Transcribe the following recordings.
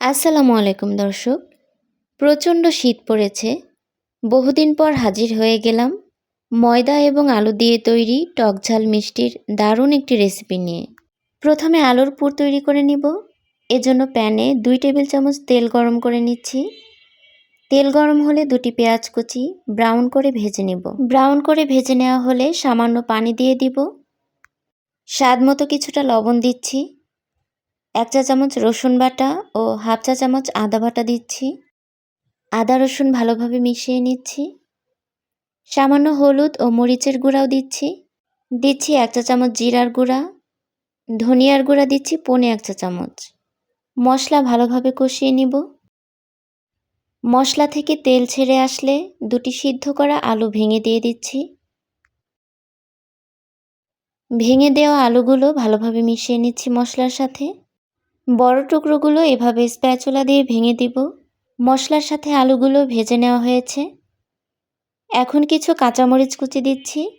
আসসালামু আলাইকুম দর্শক। প্রচণ্ড শীত পড়েছে। বহুদিন পর হাজির হয়ে গেলাম ময়দা এবং আলু দিয়ে তৈরি টক ঝাল মিষ্টির দারুণ একটি রেসিপি নিয়ে। প্রথমে আলুর পুর তৈরি করে নিব। এজন্য প্যানে দুই টেবিল চামচ তেল গরম করে নিচ্ছি। তেল গরম হলে দুটি পেঁয়াজ কুচি ব্রাউন করে ভেজে নেব। ব্রাউন করে ভেজে নেওয়া হলে সামান্য পানি দিয়ে দিব। স্বাদ মতো কিছুটা লবণ দিচ্ছি। এক চা চামচ রসুন বাটা ও হাফ চা চামচ আদা বাটা দিচ্ছি। আদা, রসুন ভালোভাবে মিশিয়ে নিচ্ছি। সামান্য হলুদ ও মরিচের গুঁড়াও দিচ্ছি। দিচ্ছি এক চা চামচ জিরার গুঁড়া। ধনিয়ার গুঁড়া দিচ্ছি পনে এক চা চামচ। মশলা ভালোভাবে কষিয়ে নিব। মশলা থেকে তেল ছেড়ে আসলে দুটি সিদ্ধ করা আলু ভেঙে দিয়ে দিচ্ছি। ভেঙে দেওয়া আলুগুলো ভালোভাবে মিশিয়ে নিচ্ছি মশলার সাথে। বড় টুকরোগুলো এভাবে স্প্যাচুলা দিয়ে ভেঙে দিব। মশলার সাথে আলুগুলো ভেজে নেওয়া হয়েছে। এখন কিছু কাঁচামরিচ কুচি দিচ্ছি।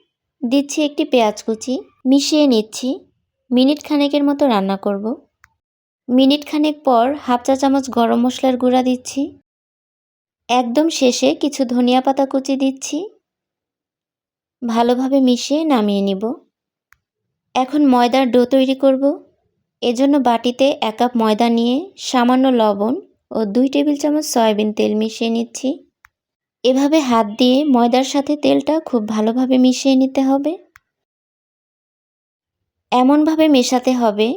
দিচ্ছি একটি পেঁয়াজ কুচি। মিশিয়ে নিচ্ছি। মিনিট খানেকের মতো রান্না করব। মিনিট খানেক পর হাফ চা চামচ গরম মশলার গুঁড়া দিচ্ছি। একদম শেষে কিছু ধনিয়া পাতা কুচি দিচ্ছি। ভালোভাবে মিশিয়ে নামিয়ে নিব। এখন ময়দার ডো তৈরি করব। এজন্য বাটিতে এক কাপ ময়দা নিয়ে, সামান্য লবণ ও দুই টেবিল চামচ সয়াবিন তেল মিশিয়ে নিচ্ছি। এভাবে হাত দিয়ে ময়দার সাথে তেলটা খুব ভালোভাবে মিশিয়ে নিতে হবে। এমনভাবে মেশাতে হবে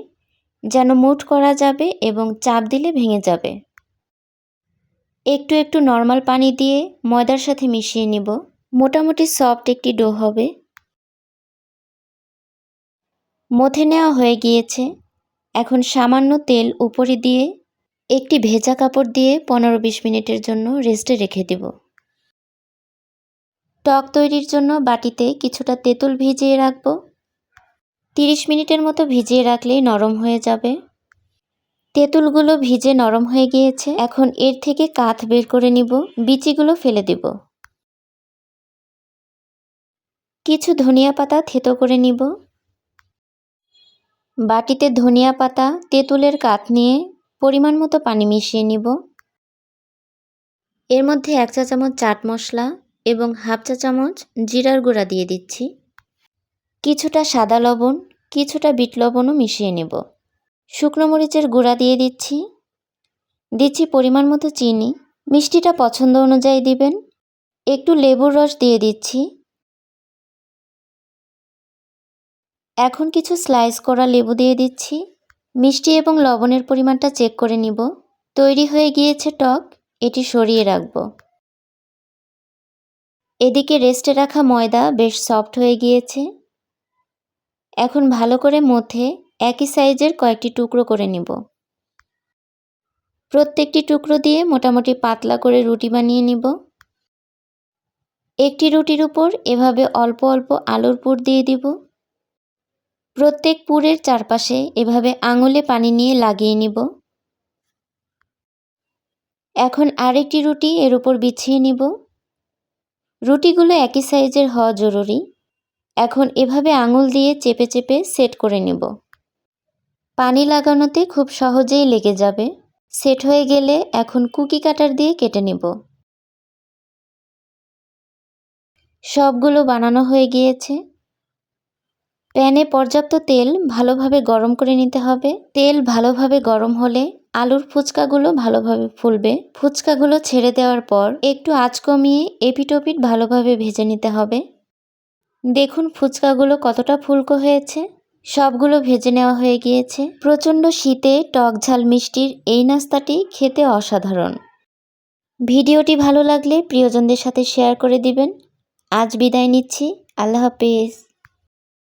যেন মুঠ করা যাবে এবং চাপ দিলে ভেঙে যাবে। একটু একটু নর্মাল পানি দিয়ে ময়দার সাথে মিশিয়ে নিব। মোটামুটি সফট একটি ডো হবে। মথে নেওয়া হয়ে গিয়েছে। এখন সামান্য তেল উপরে দিয়ে, একটি ভেজা কাপড় দিয়ে পনেরো বিশ মিনিটের জন্য রেস্টে রেখে দেব। টক তৈরির জন্য বাটিতে কিছুটা তেঁতুল ভিজিয়ে রাখব। তিরিশ মিনিটের মতো ভিজিয়ে রাখলেই নরম হয়ে যাবে। তেঁতুলগুলো ভিজে নরম হয়ে গিয়েছে। এখন এর থেকে কাঠ বের করে নিব। বিচিগুলো ফেলে দেব। কিছু ধনিয়া পাতা থেতো করে নিব। বাটিতে ধনিয়া পাতা, তেঁতুলের কাঠ নিয়ে পরিমাণ মতো পানি মিশিয়ে নিব। এর মধ্যে এক চা চামচ চাট মশলা এবং হাফ চা চামচ জিরার গুঁড়া দিয়ে দিচ্ছি। কিছুটা সাদা লবণ, কিছুটা বিট লবণও মিশিয়ে নেব। শুকনো মরিচের গুঁড়া দিয়ে দিচ্ছি। দিচ্ছি পরিমাণ মতো চিনি। মিষ্টিটা পছন্দ অনুযায়ী দিবেন। একটু লেবুর রস দিয়ে দিচ্ছি। এখন কিছু স্লাইস করা লেবু দিয়ে দিচ্ছি। মিষ্টি এবং লবণের পরিমাণটা চেক করে নিব। তৈরি হয়ে গিয়েছে টক, এটি সরিয়ে রাখব। এদিকে রেস্টে রাখা ময়দা বেশ সফট হয়ে গিয়েছে। এখন ভালো করে মধ্যে একই সাইজের কয়েকটি টুকরো করে নিব। প্রত্যেকটি টুকরো দিয়ে মোটামুটি পাতলা করে রুটি বানিয়ে নিব। একটি রুটির উপর এভাবে অল্প অল্প আলুর পুর দিয়ে দিব। প্রত্যেক পুরের চারপাশে এভাবে আঙুলে পানি নিয়ে লাগিয়ে নিব। এখন আরেকটি রুটি এর উপর বিছিয়ে নিব। রুটিগুলো একই সাইজের হওয়া জরুরি। এখন এভাবে আঙুল দিয়ে চেপে চেপে সেট করে নেব। পানি লাগানোতে খুব সহজেই লেগে যাবে। সেট হয়ে গেলে এখন কুকি কাটার দিয়ে কেটে নেব। সবগুলো বানানো হয়ে গিয়েছে। প্যানে পর্যাপ্ত তেল ভালোভাবে গরম করে নিতে হবে। তেল ভালোভাবে গরম হলে আলুর ফুচকাগুলো ভালোভাবে ফুলবে। ফুচকাগুলো ছেড়ে দেওয়ার পর একটু আঁচ কমিয়ে এপিটোপিট ভালোভাবে ভেজে নিতে হবে। দেখুন ফুচকাগুলো কতটা ফুলকো হয়েছে। সবগুলো ভেজে নেওয়া হয়ে গিয়েছে। প্রচণ্ড শীতে টক ঝাল মিষ্টির এই নাস্তাটি খেতে অসাধারণ। ভিডিওটি ভালো লাগলে প্রিয়জনদের সাথে শেয়ার করে দিবেন। আজ বিদায় নিচ্ছি। আল্লাহ হাফিজ।